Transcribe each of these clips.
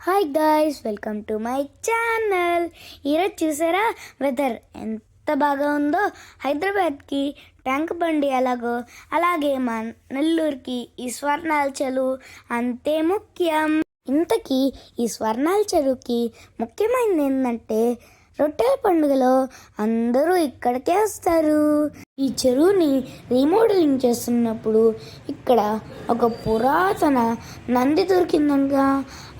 Hi guys welcome to my channel ఈరోజు చూసారా? Weather ఎంత బాగా ఉందో హైదరాబాద్కి ట్యాంక్ బండి ఎలాగో అలాగే మా నెల్లూరుకి ఈ స్వర్ణాల చెరువు అంతే ముఖ్యం. ఇంతకీ ఈ స్వర్ణాల చెరువుకి ముఖ్యమైనది ఏంటంటే రొట్టెల పండుగలో అందరూ ఇక్కడికే వస్తారు. ఈ చెరువుని రీమోడలింగ్ చేస్తున్నప్పుడు ఇక్కడ ఒక పురాతన నంది దొరికిందనగా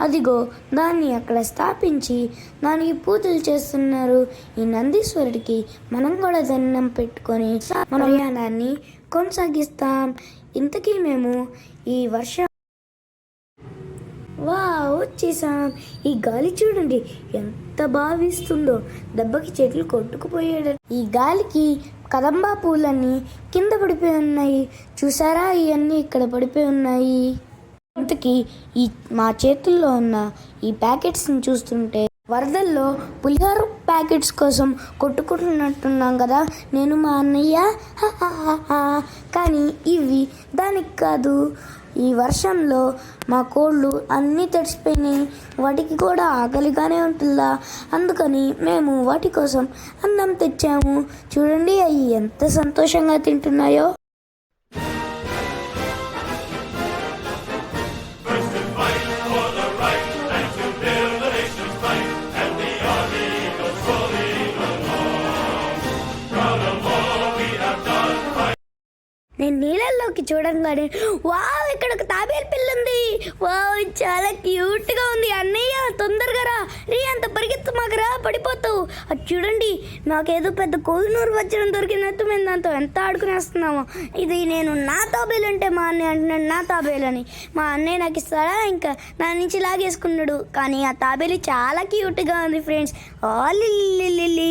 అదిగో దాన్ని అక్కడ స్థాపించి దానికి పూజలు చేస్తున్నారు. ఈ నందీశ్వరుడికి మనం కూడా దండం పెట్టుకొని మన ప్రయాణాన్ని కొనసాగిస్తాం. ఇంతకీ మేము ఈ వర్షం వా వచ్చేసాం ఈ గాలి చూడండి ఎంత భావిస్తుందో దెబ్బకి చెట్లు కొట్టుకుపోయాడు. ఈ గాలికి కదంబా పూలన్నీ కింద పడిపోయి ఉన్నాయి. చూసారా ఇవన్నీ ఇక్కడ పడిపోయి ఉన్నాయి. ఇంతకీ ఈ మా చేతుల్లో ఉన్న ఈ ప్యాకెట్స్ని చూస్తుంటే వరదల్లో పులిహోర ప్యాకెట్స్ కోసం కొట్టుకుంటున్నట్టున్నాం కదా. నేను మా అన్నయ్య. హ. కానీ ఇవి దానికి కాదు. ఈ వర్షంలో మా కోళ్ళు అన్నీ తడిసిపోయినాయి వాటికి కూడా ఆకలిగానే ఉంటుందా? అందుకని మేము వాటి కోసం అన్నం తెచ్చాము. చూడండి అవి ఎంత సంతోషంగా తింటున్నాయో. నేను నీళ్ళల్లోకి చూడంగానే వావ్ ఇక్కడ ఒక తాబేలు పిల్ల ఉంది వావ్ చాలా క్యూట్గా ఉంది. అన్నయ్య తొందరగా రా రీ అంత పరిగెత్తు మాకు రా పడిపోతావు. అది చూడండి నాకేదో పెద్ద కోహినూరు వచ్చడం దొరికినట్టు మేము దాంతో ఎంత ఆడుకునేస్తున్నామో. ఇది నేను నా తాబేలు అంటే మా అన్నయ్య అంటున్నాడు నా తాబేలు అని మా అన్నయ్య నాకు ఇస్తాడా? ఇంకా నా నుంచి లాగేసుకున్నాడు. కానీ ఆ తాబేలు చాలా క్యూట్గా ఉంది ఫ్రెండ్స్. ఆలిల్లి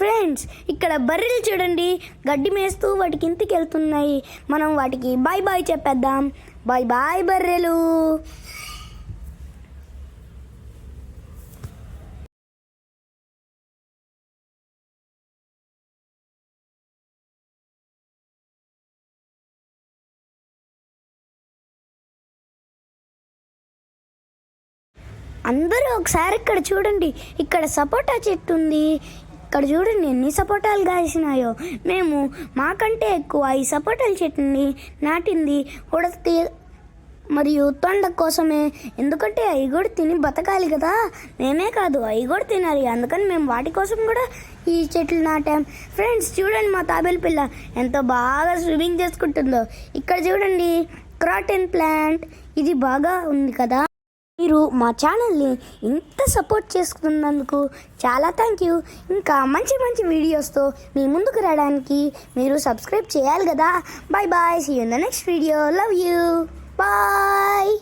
ఫ్రెండ్స్ ఇక్కడ బర్రెలు చూడండి. గడ్డి మేస్తూ వాటికి ఇంటికి వెళ్తున్నాయి మనం వాటికి బాయ్ బాయ్ చెప్పేద్దాం. బాయ్ బాయ్ బర్రెలు. అందరూ ఒకసారి ఇక్కడ చూడండి. ఇక్కడ సపోటా చెట్టు ఉంది. ఇక్కడ చూడండి ఎన్ని సపోటాలు కాసినాయో. మేము మాకంటే ఎక్కువ ఈ సపోటాల చెట్టుని నాటింది ఉడతి మరియు తొండ కోసమే. ఎందుకంటే అవి కూడా తిని బతకాలి కదా. మేమే కాదు అవి కూడా తినాలి. అందుకని మేము వాటి కోసం కూడా ఈ చెట్లు నాటాం. ఫ్రెండ్స్ చూడండి మా తాబేలు పిల్ల ఎంతో బాగా స్విమ్మింగ్ చేసుకుంటుందో. ఇక్కడ చూడండి క్రాటన్ ప్లాంట్. ఇది బాగా ఉంది కదా. మీరు మా ఛానల్ని ఇంత సపోర్ట్ చేసుకున్నందుకు చాలా థ్యాంక్ యూ. ఇంకా మంచి మంచి వీడియోస్తో మీ ముందుకు రావడానికి మీరు సబ్స్క్రైబ్ చేయాలి కదా. Bye bye see in the next video love you bye